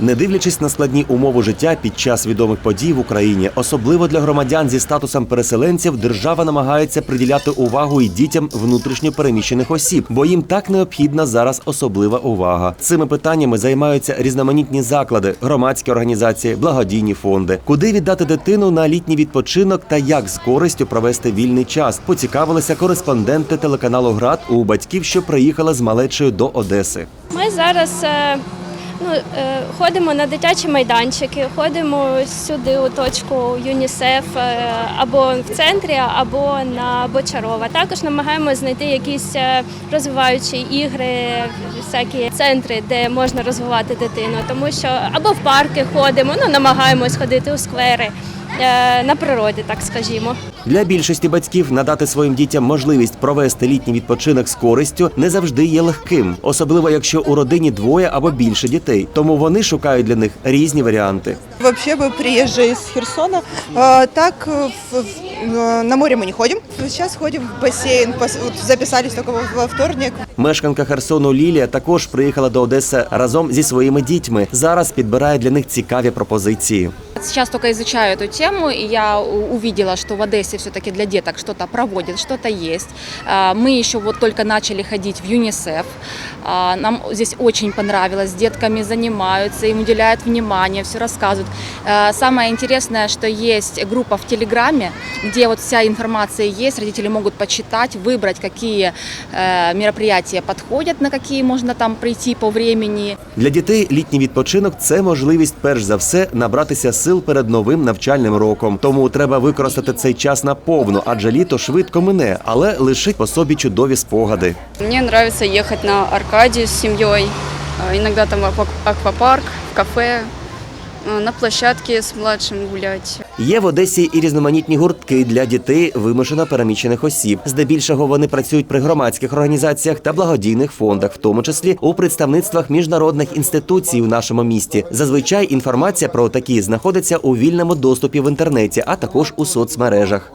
Не дивлячись на складні умови життя під час відомих подій в Україні, особливо для громадян зі статусом переселенців, держава намагається приділяти увагу і дітям внутрішньо переміщених осіб, бо їм так необхідна зараз особлива увага. Цими питаннями займаються різноманітні заклади, громадські організації, благодійні фонди. Куди віддати дитину на літній відпочинок та як з користю провести вільний час? Поцікавилися кореспонденти телеканалу Град у батьків, що приїхали з малечею до Одеси. Ми зараз е, ну, е, ходимо на дитячі майданчики, ходимо сюди у точку ЮНІСЕФ е, або в центрі, або на Бочарова. Також намагаємося знайти якісь е, розвиваючі ігри, всякі центри, де можна розвивати дитину, тому що або в парки ходимо, ну намагаємось ходити у сквери. е, На природі, так скажімо. Для більшості батьків надати своїм дітям можливість провести літній відпочинок з користю не завжди є легким, особливо якщо у родині двоє або більше дітей. Тому вони шукають для них різні варіанти. Вообще мы приезжие из Херсона. А, Так э, в- в- э, на море мы не ходим. Сейчас ходим в бассейн. Пос- вот Записались только во во вторник. Мешканка Херсону Лілія також приїхала до Одеси разом зі своїми дітьми. Зараз підбирає для них цікаві пропозиції. Сейчас только изучаю эту тему, и я у- увидела, что в Одессе все-таки для деток что-то проводят, что-то есть. А, Мы еще вот только начали ходить в ЮНИСЕФ. А, Нам здесь очень понравилось, с детками занимаются, им уделяют внимание, все рассказывают. А, Самое интересное, что есть группа в Телеграме, где вот вся информация есть, родители могут почитать, выбрать, какие э, мероприятия подходят, на какие можно там прийти по времени. Для дітей літній відпочинок це можливість перш за все набратися сил перед новим навчальним роком. Тому треба використати цей час наповну, адже літо швидко мине, але лишить по собі чудові спогади. Мені подобається їхати на Аркадію з сім'єю. Іноді там аквапарк, в кафе, на площадці з младшим гулять. Є в Одесі і різноманітні гуртки для дітей вимушено переміщених осіб. Здебільшого вони працюють при громадських організаціях та благодійних фондах, в тому числі у представництвах міжнародних інституцій у нашому місті. Зазвичай інформація про такі знаходиться у вільному доступі в інтернеті, а також у соцмережах.